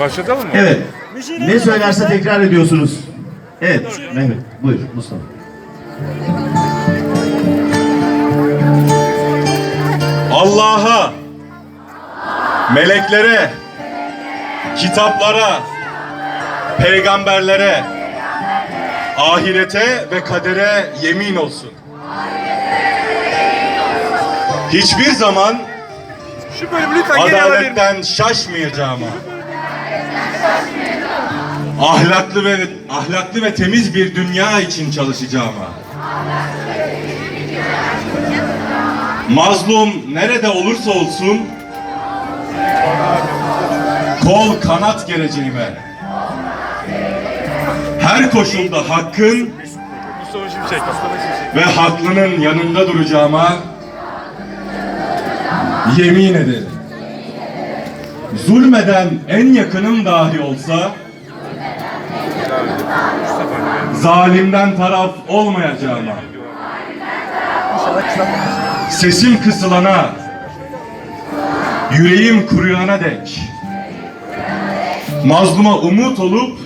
Başlatalım mı? Evet. Ne söylerse tekrar ediyorsunuz. Evet Mehmet buyur Mustafa. Allah'a, meleklere, kitaplara, peygamberlere, ahirete ve kadere yemin olsun. Hiçbir zaman Şu bölümü lütfen geri alabilir miyim? adaletten şaşmayacağıma. Ahlaklı ve ahlaklı ve temiz bir dünya için çalışacağıma. Mazlum nerede olursa olsun kol kanat geleceğime. Her koşulda hakkın ve haklının yanında duracağıma yemin ederim. Zulmeden en yakınım dahi olsa zalimden taraf olmayacağıma sesim kısılana yüreğim kuruyana dek mazluma umut olup